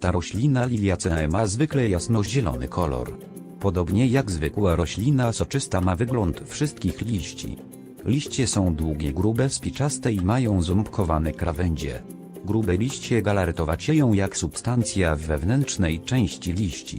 Ta roślina liliaceae ma zwykle jasnozielony kolor. Podobnie jak zwykła roślina soczysta ma wygląd wszystkich liści. Liście są długie, grube, spiczaste i mają ząbkowane krawędzie. Grube liście galartowacieją jak substancja w wewnętrznej części liści.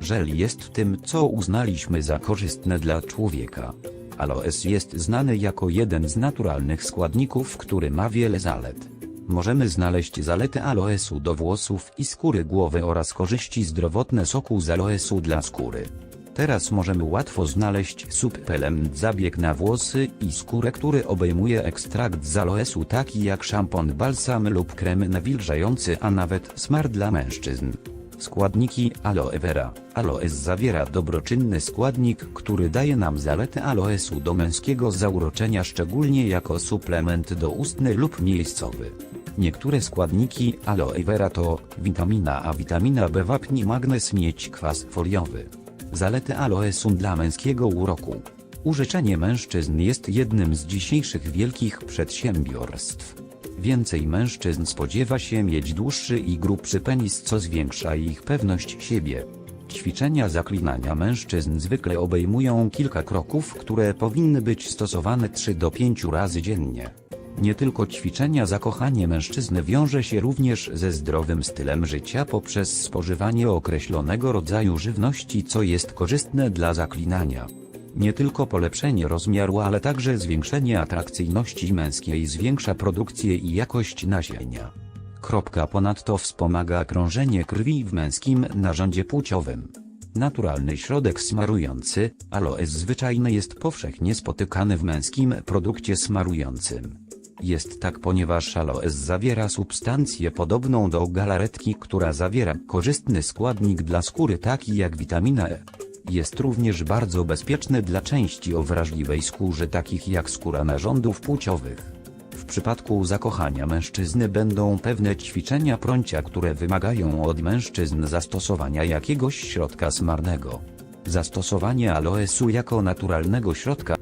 Żel jest tym, co uznaliśmy za korzystne dla człowieka. Aloes jest znany jako jeden z naturalnych składników, który ma wiele zalet. Możemy znaleźć zalety aloesu do włosów i skóry głowy oraz korzyści zdrowotne soku z aloesu dla skóry. Teraz możemy łatwo znaleźć supplement zabieg na włosy i skórę, który obejmuje ekstrakt z aloesu taki jak szampon, balsam lub krem nawilżający, a nawet smar dla mężczyzn. Składniki aloe vera. Aloes zawiera dobroczynny składnik, który daje nam zalety aloesu do męskiego zauroczenia szczególnie jako suplement doustny lub miejscowy. Niektóre składniki aloe vera to witamina A, witamina B, wapń, magnez, miedź, kwas foliowy. Zalety aloesu dla męskiego uroku. Użyczenie mężczyzn jest jednym z dzisiejszych wielkich przedsiębiorstw. Więcej mężczyzn spodziewa się mieć dłuższy i grubszy penis, co zwiększa ich pewność siebie. Ćwiczenia zaklinania mężczyzn zwykle obejmują kilka kroków, które powinny być stosowane 3 do 5 razy dziennie. Nie tylko ćwiczenia zakochanie mężczyzny wiąże się również ze zdrowym stylem życia poprzez spożywanie określonego rodzaju żywności, co jest korzystne dla zaklinania. Nie tylko polepszenie rozmiaru, ale także zwiększenie atrakcyjności męskiej zwiększa produkcję i jakość nasienia. Kropka ponadto wspomaga krążenie krwi w męskim narządzie płciowym. Naturalny środek smarujący, aloes zwyczajny jest powszechnie spotykany w męskim produkcie smarującym. Jest tak ponieważ aloes zawiera substancję podobną do galaretki, która zawiera korzystny składnik dla skóry taki jak witamina E. Jest również bardzo bezpieczny dla części o wrażliwej skórze takich jak skóra narządów płciowych. W przypadku zakochania mężczyzny będą pewne ćwiczenia prącia, które wymagają od mężczyzn zastosowania jakiegoś środka smarnego. Zastosowanie aloesu jako naturalnego środka